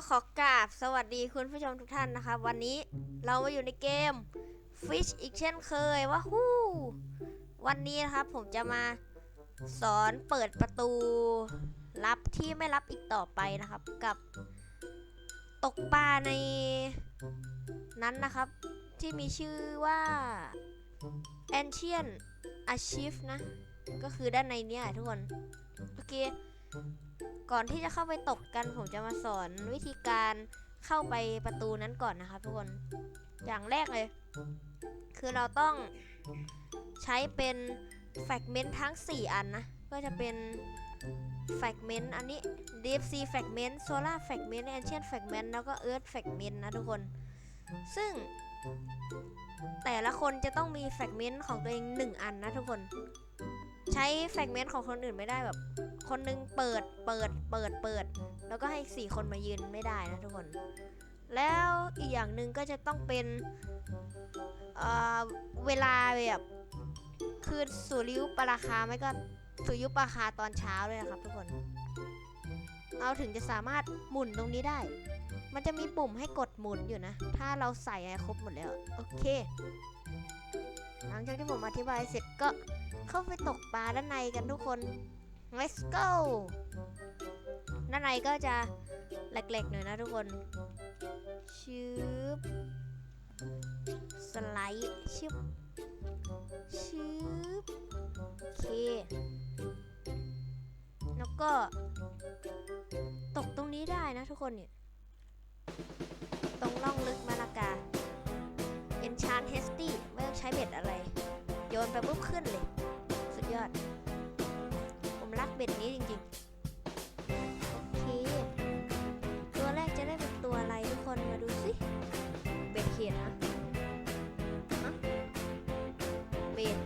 ก็ขอกราบสวัสดีคุณผู้ชมทุกท่านนะครับวันนี้เรามาอยู่ในเกม Fish อีกเช่นเคยว่าฮู้วันนี้นะครับผมจะมาสอนเปิดประตูลับที่ไม่รับอีกต่อไปนะครับ กับตกปลาในนั้นนะครับ ที่มีชื่อว่า Ancient Archive นะ ก็คือด้านในเนี้ยทุกคน โอเค ก่อนที่จะเข้าไปตกกันผมจะมาสอนวิธีการเข้าไปประตูนั้นก่อนนะครับทุกคน อย่างแรกเลย คือเราต้องใช้เป็นแฟกเมนต์ทั้ง 4 อันนะ ก็จะเป็นแฟกเมนต์อันนี้ Deep Sea Fragment Solar Fragment Ancient Fragment แล้วก็ Earth Fragment นะทุกคน ซึ่งแต่ละคนจะต้องมีแฟกเมนต์ของตัวเอง 1 อันนะทุกคน ใช้แฟกเมนต์ของคนอื่นไม่ได้แบบ คนหนึงเปิดเปิดเปิดเปิด แล้วก็ให้สี่คนมายืนไม่ได้นะทุกคน แล้วอีกอย่างหนึ่งก็จะต้องเป็นเเวลาแบบคือสุริยุปราคาไม่ก็สุริยุปราคาตอนเช้าเลยนะครับทุกคน เราถึงจะสามารถหมุนตรงนี้ได้ มันจะมีปุ่มให้กดหมุนอยู่นะ ถ้าเราใส่ครบหมดแล้ว โอเค หลังจากที่ผมอธิบายเสร็จก็ เข้าไปตกปลาด้านในกันทุกคน let's go ด้านในก็จะเล็กๆหน่อยนะทุกคนชืบสไลด์ชึบชืบโอเค แล้วก็ ตกตรงนี้ได้นะทุกคนเนี่ย ตรงล่องลึกมาลากา Enchant Hasty ไม่ต้องใช้เบ็ดอะไร โยนไปปุ๊บขึ้นเลย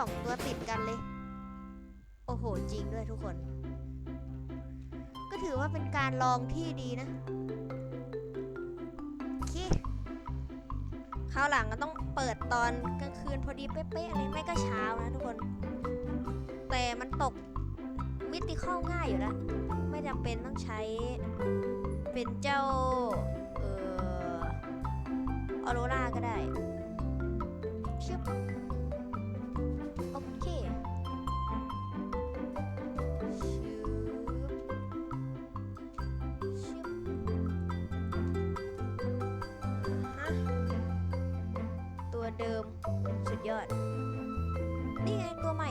สองตัวติดกันเลย โอ้โห จริงด้วยทุกคน ก็ถือว่าเป็นการลองที่ดีนะโอเคคราวหลังก็ต้องเปิดตอนกลางคืนพอดีเป๊ะๆเลยไม่ก็เช้านะทุกคน แต่มันตกมิติข้าง่ายอยู่แล้ว ไม่จำเป็นต้องใช้เป็นเจ้า เอ่อออโรราก็ได้ชึบ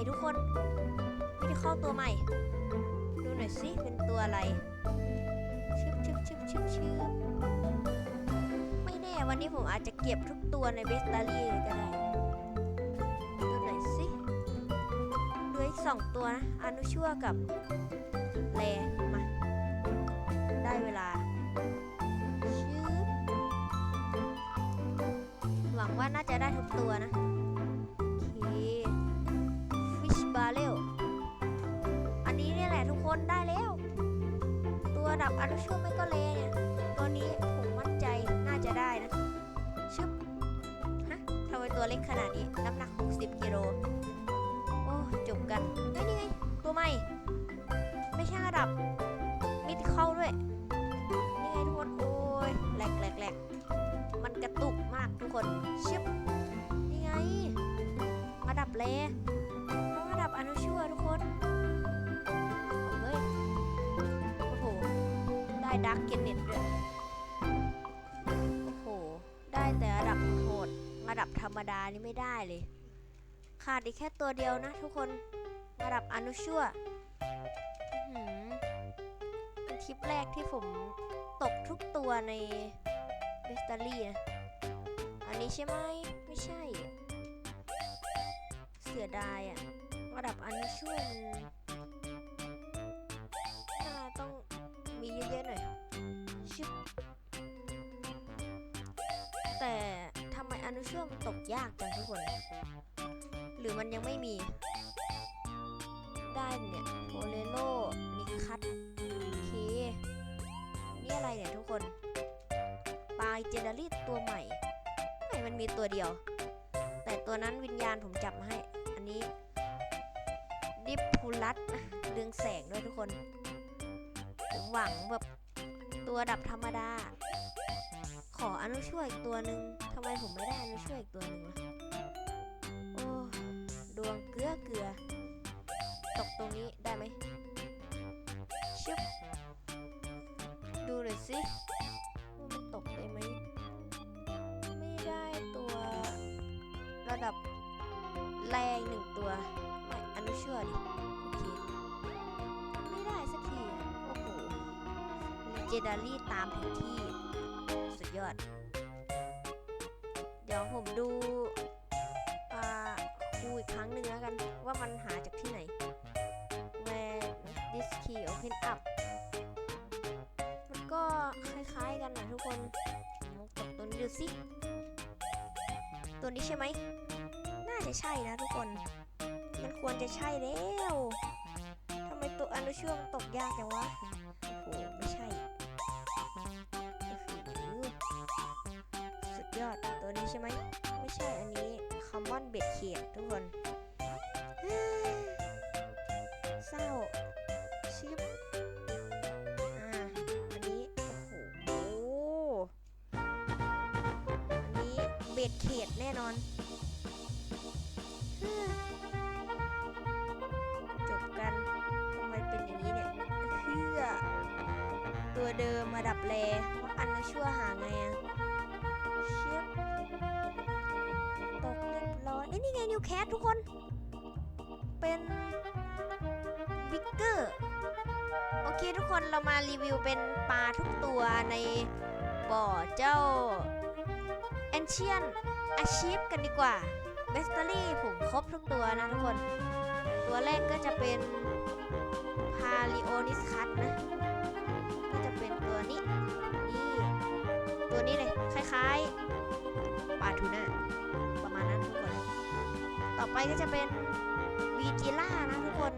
ทุกคนไม่ได้เข้าตัวใหม่ ดูหน่อยสิเป็นตัวอะไรชึบชึบชึบชึบชึบไม่แน่วันนี้ผมอาจจะเก็บทุกตัวในเบสตารี่เลยก็ได้ดูหน่อยสิเหลืออีกสองตัวนะอนุชั่วกับแลมาได้เวลาชืบหวังว่าน่าจะได้ทุกตัวนะ ตัวดับอนุชั่วไม่ก็เลเนี่ยตัวนี้ผมมั่นใจน่าจะได้นะ ชึบ ฮะทำไมตัวเล็กขนาดนี้ น้ำหนัก 60กิโลกันเฮ้ยนี่ไง ตัวใหม่ ไม่ใช่ระดับ มิดเข้าด้วย นี่ไงทุกคน โอ้ยแหลกแหลกแหลกมันกระตุกมากทุกคนชิบนี่ไงระดับเล ได้ดักเกนเน็ตด้วย โอ้โห ได้แต่ระดับโหด ระดับธรรมดานี่ไม่ได้เลย ขาดอีกแค่ตัวเดียวนะทุกคน ระดับอนุชั่วอื้อหือเป็นทริปแรกที่ผมตกทุกตัวในเบสตารี่นะ อันนี้ใช่ไหม ไม่ใช่ เสียดายอะระดับอนุชั่วมันำไมอมตกยากจังทุกคน หรือมันยังไม่มี ได้เนี่ยโอเลโลนิคัตเคนี่อะไรเนี่ยทุกคนปลายเจเนอรี่ตัวใหม่ไม่มันมีตัวเดียว แต่ตัวนั้นวิญญาณผมจับมาให้ อันนี้ ดิปพูลัสนะเรืองแสงด้วยทุกคนผมหวังแบบ ตัวดับธรรมดา ขออนุช่วยอีกตัวหนึ่งทำไมผมไม่ได้อนุช่วยอีกตัวหนึ่งวะโอ้ดวงเกลือเกลือ ตกตรงนี้ได้ไหมชึบดูหน่อยสิว่ามันตกได้ไหมไม่ได้ตัวระดับแรงหนึ่งตัว ไม่อนุช่วยดิ เจดารี่ตามถึงที่ สุดยอด เดี๋ยวผมดูอ่าครูอีกครั้งหนึ่งแล้วกันว่ามันหาจากที่ไหน Where this key open up มันก็คล้ายๆกันนะทุกคนลองกดตัวนี้ดูสิ ตัวนี้ใช่ไหม น่าจะใช่นะทุกคน มันควรจะใช่แล้วทำไมตัวอนุช่วงตกยากจังวะ โอ้โห เบ็ดเขตแน่นอนจบกันทำไมเป็นอย่างนี้เนี่ยเพื่อตัวเดิมมาดับแลว่าอันก็ชั่วหาไงอะเชียบตกเรียบร้อยเอ้ยนี่ไงนิวแคททุกคน เป็นบิ๊กเกอร์โอเคทุกคนเรามารีวิวเป็นปลาทุกตัวในบ่อเจ้า Ancient Achieve กันดีกว่าเบสเตอรี่ผมครบทุกตัวนะทุกคน ตัวแรกก็จะเป็นพาริโอนิสคัตนะ ก็จะเป็นตัวนี้ นี่ ตัวนี้เลย คล้ายๆปลาทูน่าประมาณนั้นทุกคน ต่อไปก็จะเป็นบีจิล่านะทุกคน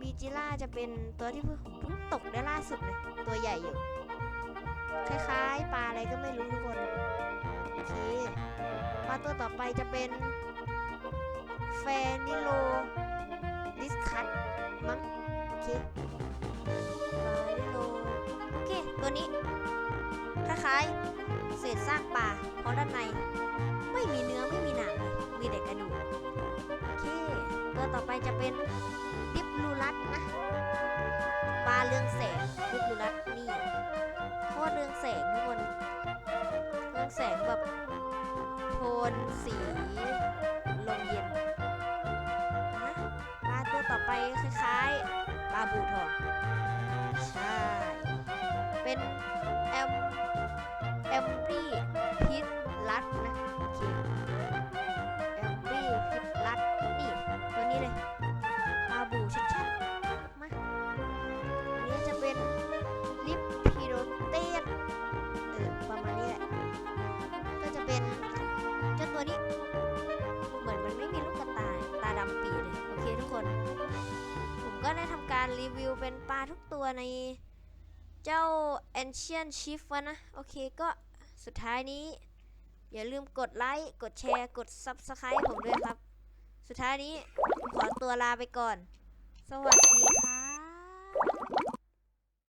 บีจิล่าจะเป็นตัวที่เพิ่งเพิ่งตกได้ล่าสุดเลย ตัวใหญ่อยู่ คล้ายๆปลาอะไรก็ไม่รู้ทุกคนโอเคปลาตัวต่อไปจะเป็นแฟนิโลลิสคัตมั้งโอเคฟนิโลโอเค ตัวนี้ คล้ายๆเศษซากปลาเพราะด้านใน ไม่มีเนื้อไม่มีหนังมีแต่กระดูกโอเค ตัวต่อไปจะเป็นดิบลูรัสนะปลาเรืองแสงดิบลูรัส แสงทุกคนเรื่องแสงแบบโทนสีลมเย็นนะปลาตัวต่อไปคล้ายๆปลาบูทองใช่ เป็นแอมแอมบ ก็ได้ทำการรีวิวเป็นปลาทุกตัวในเจ้า Ancient Chief วะนะ โอเคก็สุดท้ายนี้ อย่าลืมกดไลค์ กดแชร์ กด Subscribe ผมด้วยครับ สุดท้ายนี้ ขอตัวลาไปก่อน สวัสดีค่ะ